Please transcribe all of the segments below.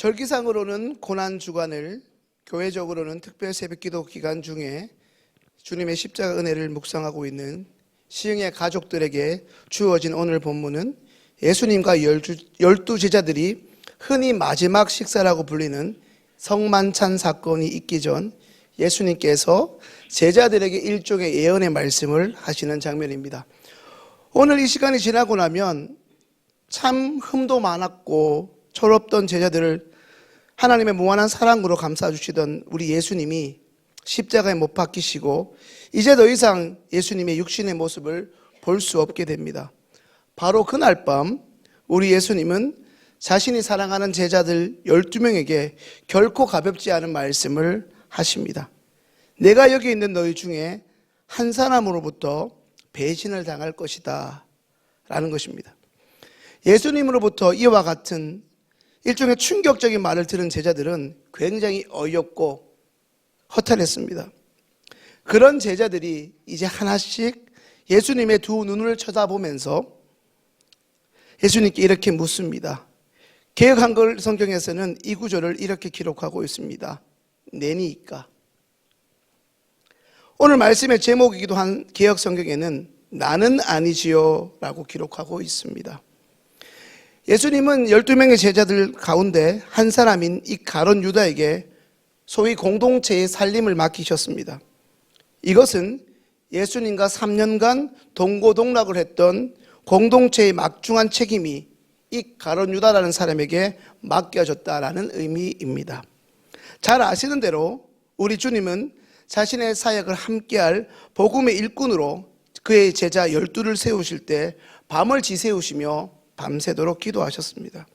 절기상으로는 고난 주간을 교회적으로는 특별 새벽기도 기간 중에 주님의 십자가 은혜를 묵상하고 있는 시흥의 가족들에게 주어진 오늘 본문은 예수님과 열두, 열두 제자들이 흔히 마지막 식사라고 불리는 성만찬 사건이 있기 전 예수님께서 제자들에게 일종의 예언의 말씀을 하시는 장면입니다. 오늘 이 시간이 지나고 나면 참 흠도 많았고 철없던 제자들을 하나님의 무한한 사랑으로 감싸주시던 우리 예수님이 십자가에 못 박히시고 이제 더 이상 예수님의 육신의 모습을 볼 수 없게 됩니다. 바로 그날 밤 우리 예수님은 자신이 사랑하는 제자들 12명에게 결코 가볍지 않은 말씀을 하십니다. 내가 여기 있는 너희 중에 한 사람으로부터 배신을 당할 것이다. 라는 것입니다. 예수님으로부터 이와 같은 일종의 충격적인 말을 들은 제자들은 굉장히 어이없고 허탈했습니다. 그런 제자들이 이제 하나씩 예수님의 두 눈을 쳐다보면서 예수님께 이렇게 묻습니다. 개혁 한글 성경에서는 이 구절을 이렇게 기록하고 있습니다. 내니까. 오늘 말씀의 제목이기도 한 개혁 성경에는 나는 아니지요 라고 기록하고 있습니다. 예수님은 12명의 제자들 가운데 한 사람인 이 가론 유다에게 소위 공동체의 살림을 맡기셨습니다. 이것은 예수님과 3년간 동고동락을 했던 공동체의 막중한 책임이 이 가론 유다라는 사람에게 맡겨졌다라는 의미입니다. 잘 아시는 대로 우리 주님은 자신의 사역을 함께할 복음의 일꾼으로 그의 제자 열두를 세우실 때 밤을 지새우시며 밤새도록 기도하셨습니다.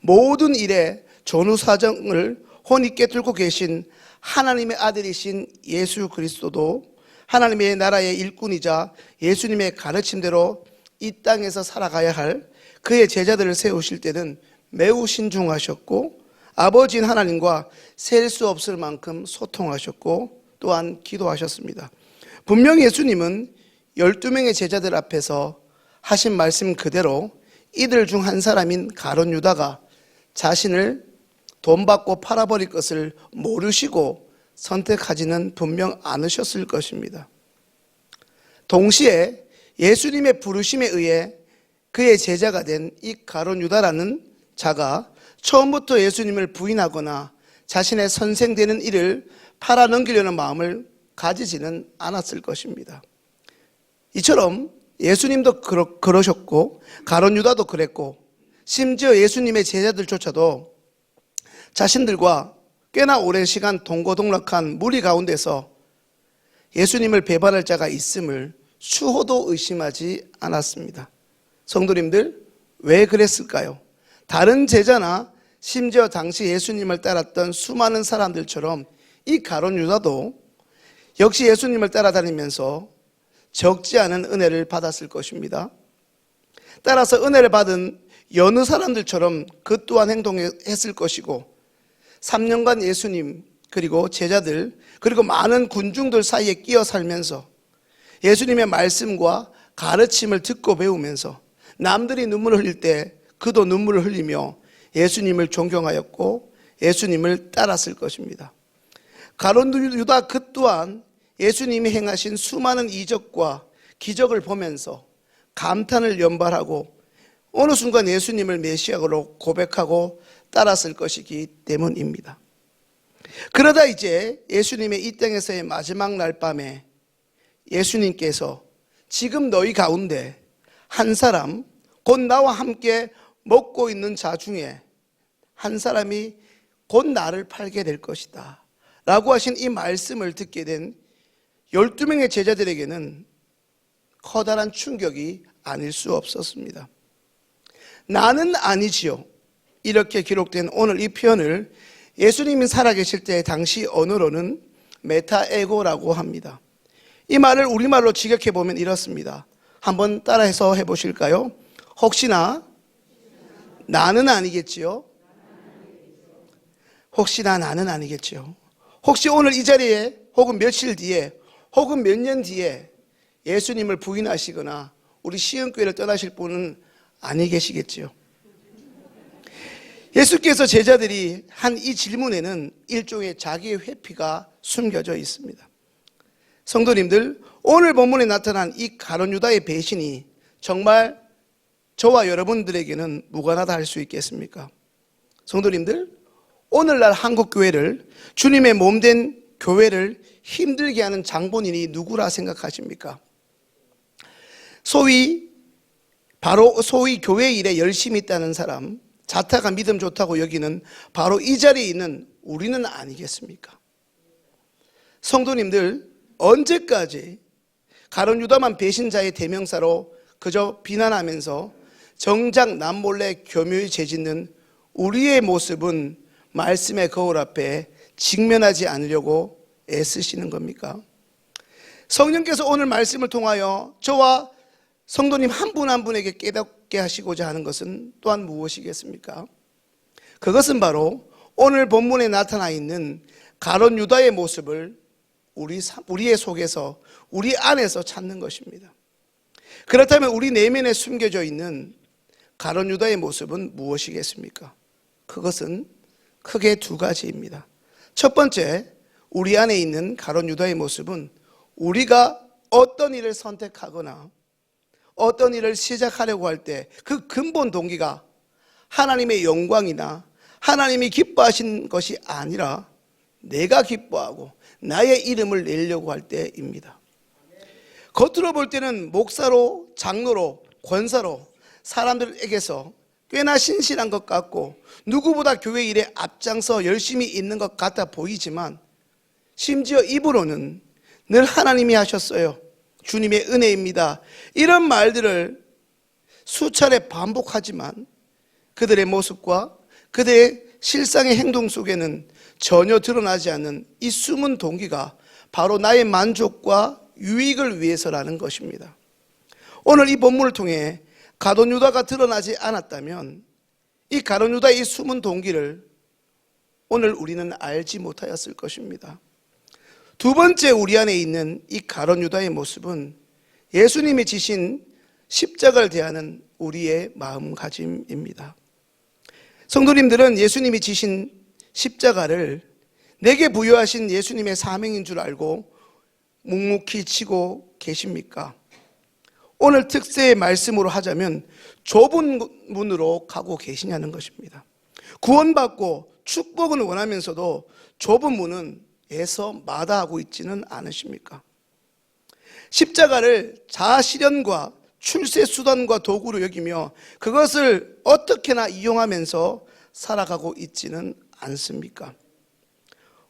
모든 일에 전후 사정을 혼이 깨뚫고 계신 하나님의 아들이신 예수 그리스도도 하나님의 나라의 일꾼이자 예수님의 가르침대로 이 땅에서 살아가야 할 그의 제자들을 세우실 때는 매우 신중하셨고 아버지인 하나님과 셀 수 없을 만큼 소통하셨고 또한 기도하셨습니다. 분명 예수님은 12명의 제자들 앞에서 하신 말씀 그대로 이들 중 한 사람인 가론 유다가 자신을 돈 받고 팔아버릴 것을 모르시고 선택하지는 분명 않으셨을 것입니다. 동시에 예수님의 부르심에 의해 그의 제자가 된 이 가론 유다라는 자가 처음부터 예수님을 부인하거나 자신의 선생되는 일을 팔아넘기려는 마음을 가지지는 않았을 것입니다. 이처럼 예수님도 그러, 그러셨고 가론 유다도 그랬고 심지어 예수님의 제자들조차도 자신들과 꽤나 오랜 시간 동고동락한 무리 가운데서 예수님을 배반할 자가 있음을 수호도 의심하지 않았습니다. 성도님들 왜 그랬을까요? 다른 제자나 심지어 당시 예수님을 따랐던 수많은 사람들처럼 이 가론 유다도 역시 예수님을 따라다니면서 적지 않은 은혜를 받았을 것입니다. 따라서 은혜를 받은 여느 사람들처럼 그 또한 행동했을 것이고 3년간 예수님 그리고 제자들 그리고 많은 군중들 사이에 끼어 살면서 예수님의 말씀과 가르침을 듣고 배우면서 남들이 눈물을 흘릴 때 그도 눈물을 흘리며 예수님을 존경하였고 예수님을 따랐을 것입니다. 가론 유다 그 또한 예수님이 행하신 수많은 이적과 기적을 보면서 감탄을 연발하고 어느 순간 예수님을 메시아로 고백하고 따랐을 것이기 때문입니다. 그러다 이제 예수님의 이 땅에서의 마지막 날 밤에 예수님께서 지금 너희 가운데 한 사람, 곧 나와 함께 먹고 있는 자 중에 한 사람이 곧 나를 팔게 될 것이다. 라고 하신 이 말씀을 듣게 된 12명의 제자들에게는 커다란 충격이 아닐 수 없었습니다. 나는 아니지요. 이렇게 기록된 오늘 이 표현을 예수님이 살아계실 때 당시 언어로는 메타에고라고 합니다. 이 말을 우리말로 직역해 보면 이렇습니다. 한번 따라해서 해 보실까요? 혹시나 나는 아니겠지요? 혹시나 나는 아니겠지요? 혹시 오늘 이 자리에 혹은 며칠 뒤에 혹은 몇 년 뒤에 예수님을 부인하시거나 우리 시흥교회를 떠나실 분은 아니 계시겠지요? 예수께서 제자들이 한 이 질문에는 일종의 자기의 회피가 숨겨져 있습니다. 성도님들, 오늘 본문에 나타난 이 가론 유다의 배신이 정말 저와 여러분들에게는 무관하다 할 수 있겠습니까? 성도님들, 오늘날 한국 교회를 주님의 몸 된 교회를 힘들게 하는 장본인이 누구라 생각하십니까? 소위 바로 소위 교회 일에 열심히 있다는 사람, 자타가 믿음 좋다고 여기는 바로 이 자리에 있는 우리는 아니겠습니까? 성도님들 언제까지 가론 유다만 배신자의 대명사로 그저 비난하면서 정작 남몰래 교묘히 재짓는 우리의 모습은 말씀의 거울 앞에 직면하지 않으려고 애쓰시는 겁니까? 성령께서 오늘 말씀을 통하여 저와 성도님 한분한 분에게 깨닫게 하시고자 하는 것은 또한 무엇이겠습니까? 그것은 바로 오늘 본문에 나타나 있는 가론 유다의 모습을 우리 사- 우리의 속에서 우리 안에서 찾는 것입니다. 그렇다면 우리 내면에 숨겨져 있는 가론 유다의 모습은 무엇이겠습니까? 그것은 크게 두 가지입니다. 첫 번째, 우리 안에 있는 가론 유다의 모습은 우리가 어떤 일을 선택하거나 어떤 일을 시작하려고 할 때 그 근본 동기가 하나님의 영광이나 하나님이 기뻐하신 것이 아니라 내가 기뻐하고 나의 이름을 내려고 할 때입니다. 겉으로 볼 때는 목사로, 장로로, 권사로 사람들에게서 꽤나 신실한 것 같고 누구보다 교회 일에 앞장서 열심히 있는 것 같아 보이지만 심지어 입으로는 늘 하나님이 하셨어요. 주님의 은혜입니다. 이런 말들을 수차례 반복하지만 그들의 모습과 그들의 실상의 행동 속에는 전혀 드러나지 않는 이 숨은 동기가 바로 나의 만족과 유익을 위해서라는 것입니다. 오늘 이 본문을 통해 가돈 유다가 드러나지 않았다면 이 가돈 유다의 이 숨은 동기를 오늘 우리는 알지 못하였을 것입니다. 두 번째 우리 안에 있는 이 가론 유다의 모습은 예수님이 지신 십자가를 대하는 우리의 마음가짐입니다. 성도님들은 예수님이 지신 십자가를 내게 부여하신 예수님의 사명인 줄 알고 묵묵히 치고 계십니까? 오늘 특세의 말씀으로 하자면 좁은 문으로 가고 계시냐는 것입니다. 구원받고 축복은 원하면서도 좁은 문은 에서 마다하고 있지는 않으십니까? 십자가를 자아실현과 출세 수단과 도구로 여기며 그것을 어떻게나 이용하면서 살아가고 있지는 않습니까?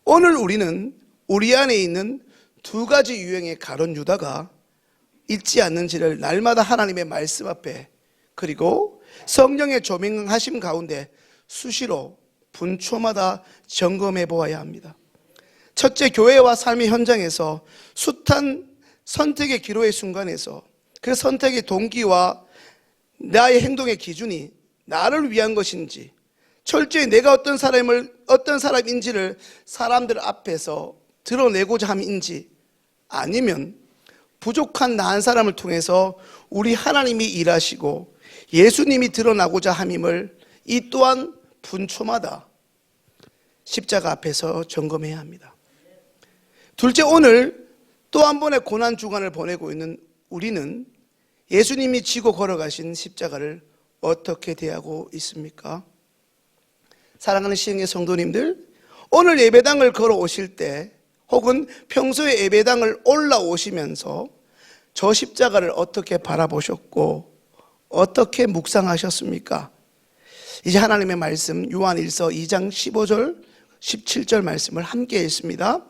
오늘 우리는 우리 안에 있는 두 가지 유형의 가론 유다가 있지 않는지를 날마다 하나님의 말씀 앞에 그리고 성령의 조명하심 가운데 수시로 분초마다 점검해 보아야 합니다. 첫째 교회와 삶의 현장에서 숱한 선택의 기로의 순간에서 그 선택의 동기와 나의 행동의 기준이 나를 위한 것인지 철저히 내가 어떤 사람을 어떤 사람인지를 사람들 앞에서 드러내고자 함인지 아니면 부족한 나한 사람을 통해서 우리 하나님이 일하시고 예수님이 드러나고자 함임을 이 또한 분초마다 십자가 앞에서 점검해야 합니다. 둘째 오늘 또 한 번의 고난 주간을 보내고 있는 우리는 예수님이 지고 걸어가신 십자가를 어떻게 대하고 있습니까? 사랑하는 시흥의 성도님들, 오늘 예배당을 걸어 오실 때 혹은 평소에 예배당을 올라오시면서 저 십자가를 어떻게 바라보셨고 어떻게 묵상하셨습니까? 이제 하나님의 말씀 요한 1서 2장 15절 17절 말씀을 함께 읽습니다.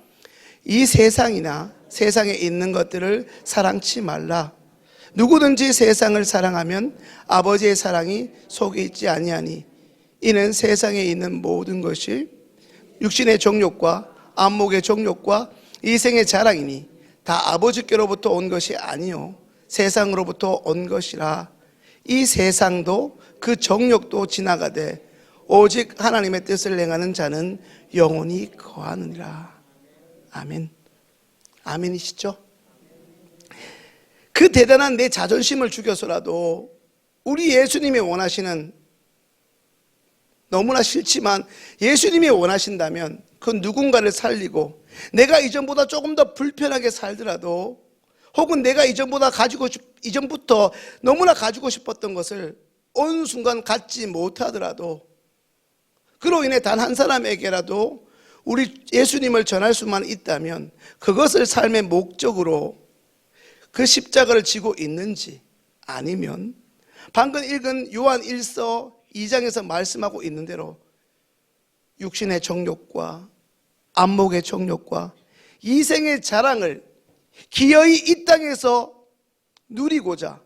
이 세상이나 세상에 있는 것들을 사랑치 말라. 누구든지 세상을 사랑하면 아버지의 사랑이 속에 있지 아니하니 이는 세상에 있는 모든 것이 육신의 정욕과 안목의 정욕과 이생의 자랑이니 다 아버지께로부터 온 것이 아니요 세상으로부터 온 것이라. 이 세상도 그 정욕도 지나가되 오직 하나님의 뜻을 행하는 자는 영원히 거하느니라. 아멘. 아멘이시죠? 그 대단한 내 자존심을 죽여서라도 우리 예수님이 원하시는 너무나 싫지만 예수님이 원하신다면 그 누군가를 살리고 내가 이전보다 조금 더 불편하게 살더라도 혹은 내가 이전보다 가지고 싶, 이전부터 너무나 가지고 싶었던 것을 어느 순간 갖지 못하더라도 그로 인해 단 한 사람에게라도 우리 예수님을 전할 수만 있다면 그것을 삶의 목적으로 그 십자가를 지고 있는지 아니면 방금 읽은 요한 1서 2장에서 말씀하고 있는 대로 육신의 정욕과 안목의 정욕과 이생의 자랑을 기어이 이 땅에서 누리고자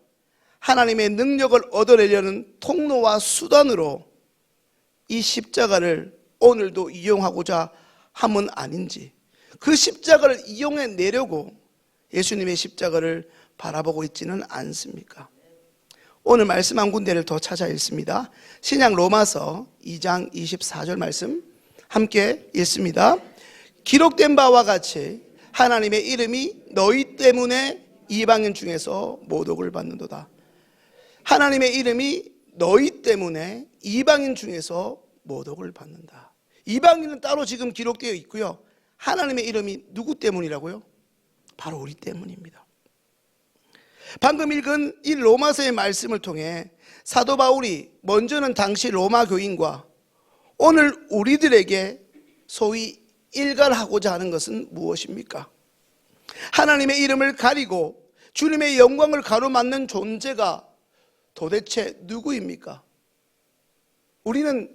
하나님의 능력을 얻어내려는 통로와 수단으로 이 십자가를 오늘도 이용하고자 함은 아닌지 그 십자가를 이용해 내려고 예수님의 십자가를 바라보고 있지는 않습니까? 오늘 말씀 한 군데를 더 찾아 읽습니다. 신약 로마서 2장 24절 말씀 함께 읽습니다. 기록된 바와 같이 하나님의 이름이 너희 때문에 이방인 중에서 모독을 받는도다. 하나님의 이름이 너희 때문에 이방인 중에서 모독을 받는다. 이방인은 따로 지금 기록되어 있고요. 하나님의 이름이 누구 때문이라고요? 바로 우리 때문입니다. 방금 읽은 이 로마서의 말씀을 통해 사도 바울이 먼저는 당시 로마 교인과 오늘 우리들에게 소위 일갈하고자 하는 것은 무엇입니까? 하나님의 이름을 가리고 주님의 영광을 가로막는 존재가 도대체 누구입니까? 우리는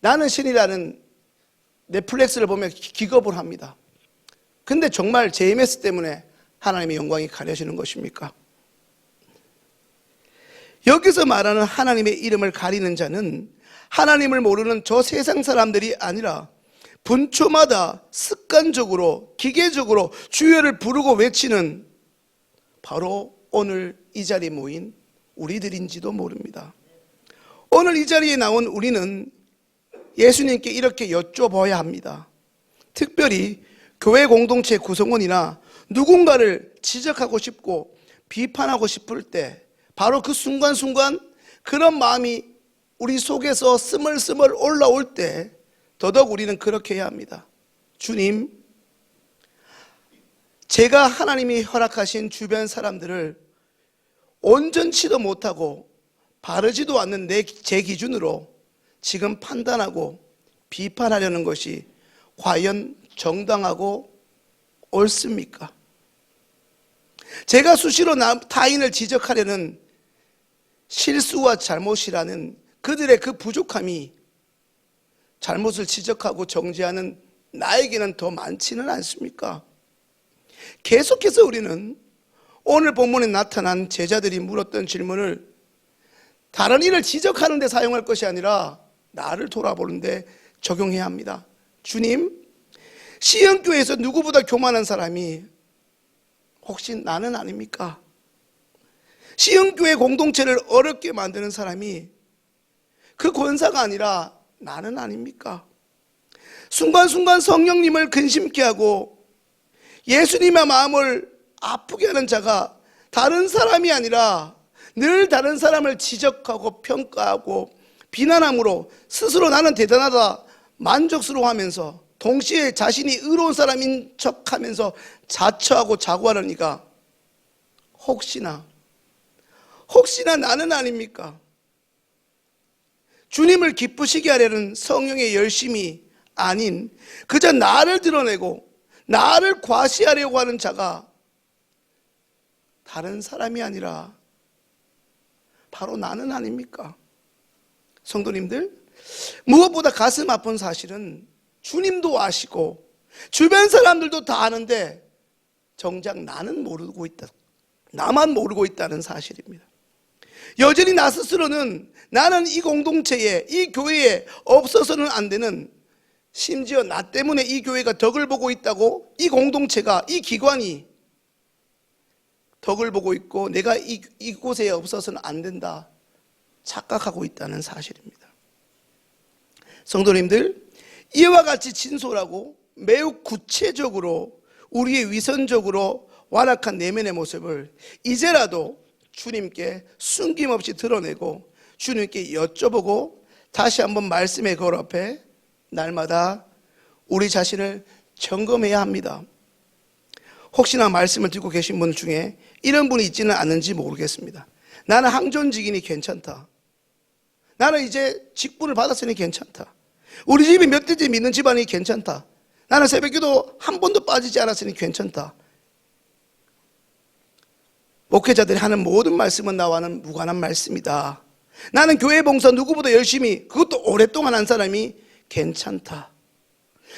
나는 신이라는 넷플릭스를 보며 기겁을 합니다. 근데 정말 JMS 때문에 하나님의 영광이 가려지는 것입니까? 여기서 말하는 하나님의 이름을 가리는 자는 하나님을 모르는 저 세상 사람들이 아니라 분초마다 습관적으로 기계적으로 주여를 부르고 외치는 바로 오늘 이 자리에 모인 우리들인지도 모릅니다. 오늘 이 자리에 나온 우리는 예수님께 이렇게 여쭤봐야 합니다. 특별히 교회 공동체 구성원이나 누군가를 지적하고 싶고 비판하고 싶을 때 바로 그 순간순간 그런 마음이 우리 속에서 스멀스멀 올라올 때 더더욱 우리는 그렇게 해야 합니다. 주님, 제가 하나님이 허락하신 주변 사람들을 온전치도 못하고 바르지도 않는 내, 제 기준으로 지금 판단하고 비판하려는 것이 과연 정당하고 옳습니까? 제가 수시로 타인을 지적하려는 실수와 잘못이라는 그들의 그 부족함이 잘못을 지적하고 정지하는 나에게는 더 많지는 않습니까? 계속해서 우리는 오늘 본문에 나타난 제자들이 물었던 질문을 다른 일을 지적하는 데 사용할 것이 아니라 나를 돌아보는데 적용해야 합니다. 주님, 시연교회에서 누구보다 교만한 사람이 혹시 나는 아닙니까? 시흥교회 공동체를 어렵게 만드는 사람이 그 권사가 아니라 나는 아닙니까? 순간순간 성령님을 근심케 하고 예수님의 마음을 아프게 하는 자가 다른 사람이 아니라 늘 다른 사람을 지적하고 평가하고 비난함으로 스스로 나는 대단하다 만족스러워하면서 동시에 자신이 의로운 사람인 척 하면서 자처하고 자고하는 이가 혹시나 혹시나 나는 아닙니까? 주님을 기쁘시게 하려는 성령의 열심이 아닌 그저 나를 드러내고 나를 과시하려고 하는 자가 다른 사람이 아니라 바로 나는 아닙니까? 성도님들, 무엇보다 가슴 아픈 사실은 주님도 아시고 주변 사람들도 다 아는데 정작 나는 모르고 있다. 나만 모르고 있다는 사실입니다. 여전히 나 스스로는 나는 이 공동체에, 이 교회에 없어서는 안 되는 심지어 나 때문에 이 교회가 덕을 보고 있다고 이 공동체가, 이 기관이 덕을 보고 있고 내가 이, 이곳에 없어서는 안 된다. 착각하고 있다는 사실입니다. 성도님들, 이와 같이 진솔하고 매우 구체적으로 우리의 위선적으로 완악한 내면의 모습을 이제라도 주님께 숨김없이 드러내고 주님께 여쭤보고 다시 한번 말씀의 거울 앞에 날마다 우리 자신을 점검해야 합니다. 혹시나 말씀을 듣고 계신 분 중에 이런 분이 있지는 않은지 모르겠습니다. 나는 항존직이니 괜찮다. 나는 이제 직분을 받았으니 괜찮다. 우리 집이 몇 대째 믿는 집안이 괜찮다. 나는 새벽 기도 한 번도 빠지지 않았으니 괜찮다. 목회자들이 하는 모든 말씀은 나와는 무관한 말씀이다. 나는 교회 봉사 누구보다 열심히 그것도 오랫동안 한 사람이 괜찮다.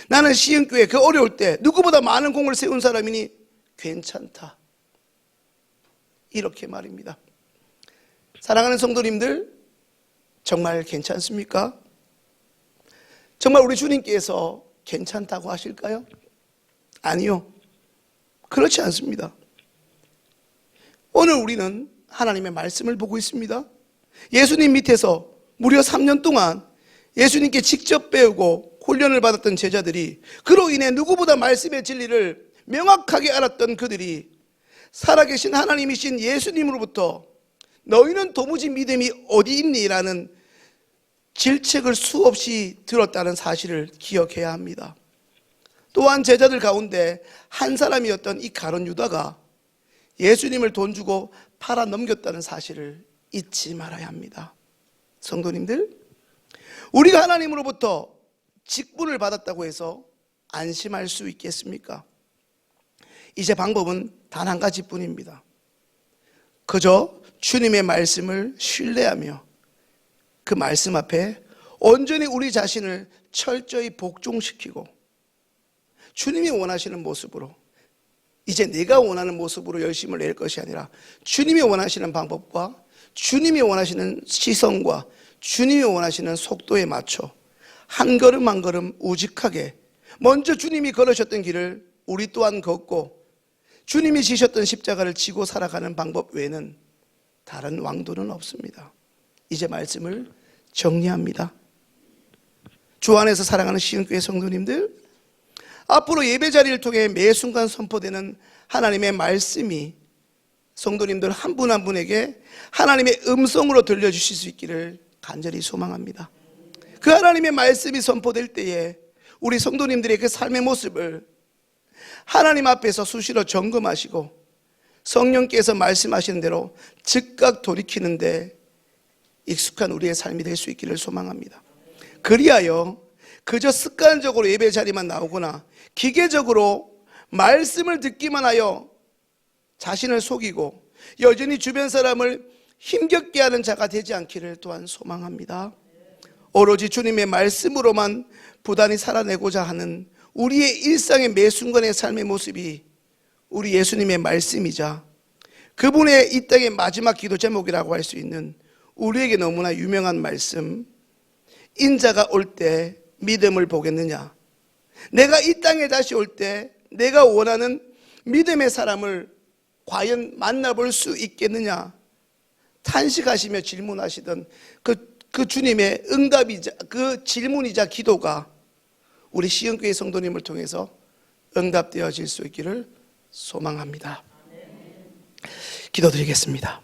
나는 시흥교회 그 어려울 때 누구보다 많은 공을 세운 사람이니 괜찮다. 이렇게 말입니다. 사랑하는 성도님들, 정말 괜찮습니까? 정말 우리 주님께서 괜찮다고 하실까요? 아니요. 그렇지 않습니다. 오늘 우리는 하나님의 말씀을 보고 있습니다. 예수님 밑에서 무려 3년 동안 예수님께 직접 배우고 훈련을 받았던 제자들이 그로 인해 누구보다 말씀의 진리를 명확하게 알았던 그들이 살아계신 하나님이신 예수님으로부터 너희는 도무지 믿음이 어디 있니? 라는 질책을 수없이 들었다는 사실을 기억해야 합니다. 또한 제자들 가운데 한 사람이었던 이 가론 유다가 예수님을 돈 주고 팔아 넘겼다는 사실을 잊지 말아야 합니다. 성도님들, 우리가 하나님으로부터 직분을 받았다고 해서 안심할 수 있겠습니까? 이제 방법은 단 한 가지뿐입니다. 그저 주님의 말씀을 신뢰하며 그 말씀 앞에 온전히 우리 자신을 철저히 복종시키고 주님이 원하시는 모습으로 이제 내가 원하는 모습으로 열심을 낼 것이 아니라 주님이 원하시는 방법과 주님이 원하시는 시선과 주님이 원하시는 속도에 맞춰 한 걸음 한 걸음 우직하게 먼저 주님이 걸으셨던 길을 우리 또한 걷고 주님이 지셨던 십자가를 지고 살아가는 방법 외에는 다른 왕도는 없습니다. 이제 말씀을 정리합니다. 주 안에서 사랑하는 시흥교회 성도님들, 앞으로 예배 자리를 통해 매 순간 선포되는 하나님의 말씀이 성도님들 한분한 분에게 하나님의 음성으로 들려주실 수 있기를 간절히 소망합니다. 그 하나님의 말씀이 선포될 때에 우리 성도님들의 그 삶의 모습을 하나님 앞에서 수시로 점검하시고 성령께서 말씀하시는 대로 즉각 돌이키는데 익숙한 우리의 삶이 될 수 있기를 소망합니다. 그리하여 그저 습관적으로 예배 자리만 나오거나 기계적으로 말씀을 듣기만 하여 자신을 속이고 여전히 주변 사람을 힘겹게 하는 자가 되지 않기를 또한 소망합니다. 오로지 주님의 말씀으로만 부단히 살아내고자 하는 우리의 일상의 매 순간의 삶의 모습이 우리 예수님의 말씀이자 그분의 이 땅의 마지막 기도 제목이라고 할 수 있는 우리에게 너무나 유명한 말씀 인자가 올 때 믿음을 보겠느냐 내가 이 땅에 다시 올 때 내가 원하는 믿음의 사람을 과연 만나볼 수 있겠느냐 탄식하시며 질문하시던 그, 그 주님의 응답이자 그 질문이자 기도가 우리 시흥교회 성도님을 통해서 응답되어질 수 있기를 소망합니다. 기도드리겠습니다.